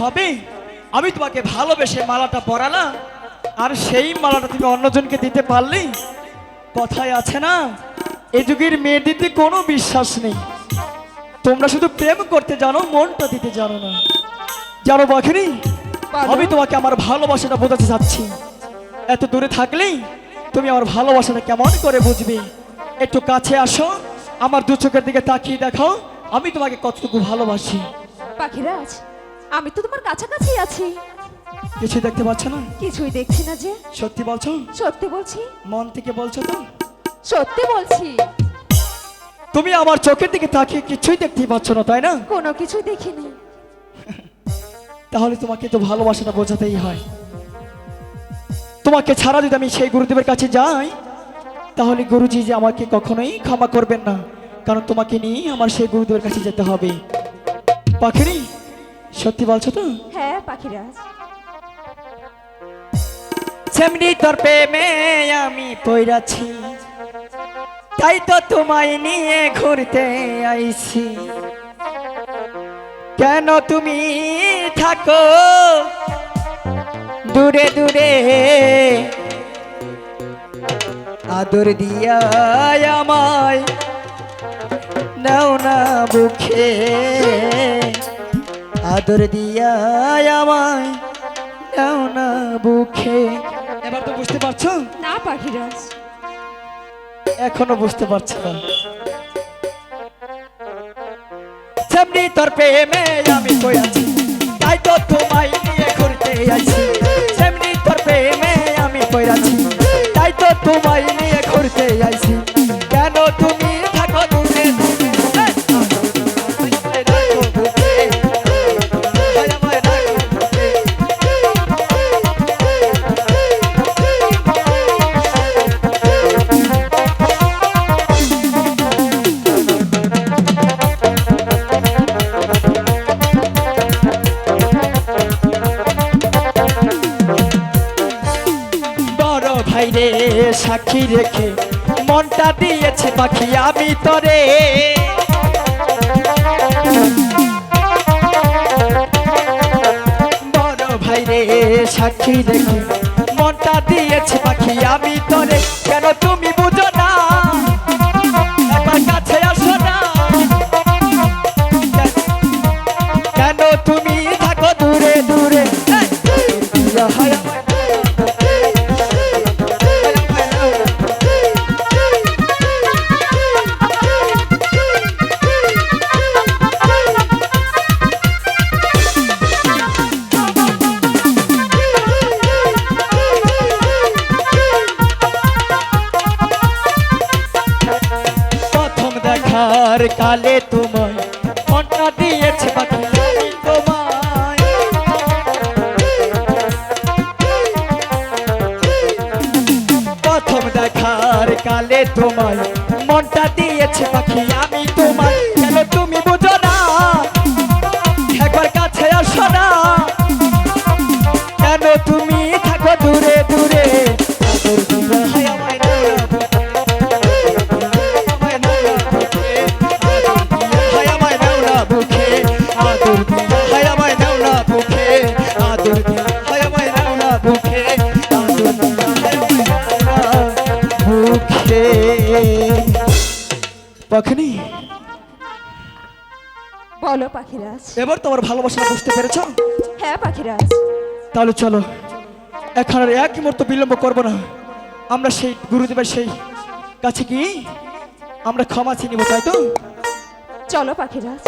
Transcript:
হবে? আমি তোমাকে ভালোবেসে মালাটা পরালাম আর সেই মালাটা তুমি অন্যজনকে দিতে পারলে? কথায় আছে না এ যুগের মেয়ের দিতে কোনো বিশ্বাস নেই। তোমরা শুধু প্রেম করতে জানো মনটা দিতে জানো না। জানো বাখিনি আমি তোমাকে আমার ভালোবাসাটা বোঝাতে চাচ্ছি। এত দূরে থাকলেই তুমি আমার ভালোবাসাটা কেমন করে বুঝবে? একটু কাছে আসো আমার দু চোখের দিকে তাকিয়ে দেখো আমি তোমাকে কতটুকু ভালোবাসি। পাখিরাজ আমি তো তোমার কাছাকাছি আছি। কিছুই দেখতে পাচ্ছ না? কিছুই দেখছি না যে। সত্যি বলছো? সত্যি বলছি। মন থেকে বলছো তো? সত্যি বলছি। তুমি আমার চোখের দিকে তাকিয়ে কিছুই দেখতে পাচ্ছ না তাই না? কোনো কিছুই দেখিনি। তাহলে তোমাকে তো ভালোবাসাটা বোঝাতেই হয়। তোমাকে ছাড়া যদি আমি সেই গুরুদেবের কাছে যাই তাহলে গুরুজি যে আমাকে কখনোই ক্ষমা করবেন না কারণ তোমাকে নিয়ে আমার সেই গুরুদেবের কাছে যেতে হবে। পাখিরি সত্যি বলছো তো? হ্যাঁ পাখিরাজ সেমনি তোর প্রেমে আমি পইরাছি তাই তো তোমায় নিয়ে ঘুরতে আইছি। কেন তুমি থাকো দূরে দূরে? আদর দিয়া আমায় নাও না বুখে আদর দিয়া আমায় নাও না বুখে এবার তো বুঝতে পারছ? না পাখিরাজ। এখনও বুঝতে পারছ না। সেমনি তোর প্রেমে আমি কই আছি ভাইরে, সাক্ষী রেখে মনটা দিয়েছে পাখি, আমি তরে। বড় ভাইরে, সাক্ষী রেখে মনটা দিয়েছে পাখি, আমি তরে। দেখার কালে তোমায় মনটা দিয়েছে তোমায়। প্রথম দেখার কালে তোমায় মনটা দিয়েছে পাখি, আমি তোমায়। পাখিনি? বলো পাখিরাজ। এবার তোমার ভালোবাসা বুঝতে পেরেছ? হ্যাঁ পাখিরাজ। তাহলে চলো এখন আর এক মুহূর্ত বিলম্ব করব না। আমরা সেই গুরুদেবের সেই কাছে কি আমরা ক্ষমা চিনিব তাই তো? চলো পাখিরাজ।